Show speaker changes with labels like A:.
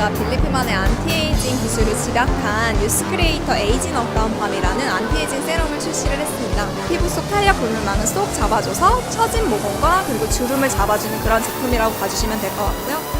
A: 대표가 빌리프만의 안티에이징 기술을 집약한 뉴스크리에이터 에이징 업다운 밤이라는 안티에이징 세럼을 출시를 했습니다. 피부 속 탄력 볼륨만은 쏙 잡아줘서 처진 모공과 그리고 주름을 잡아주는 그런 제품이라고 봐주시면 될 것 같고요.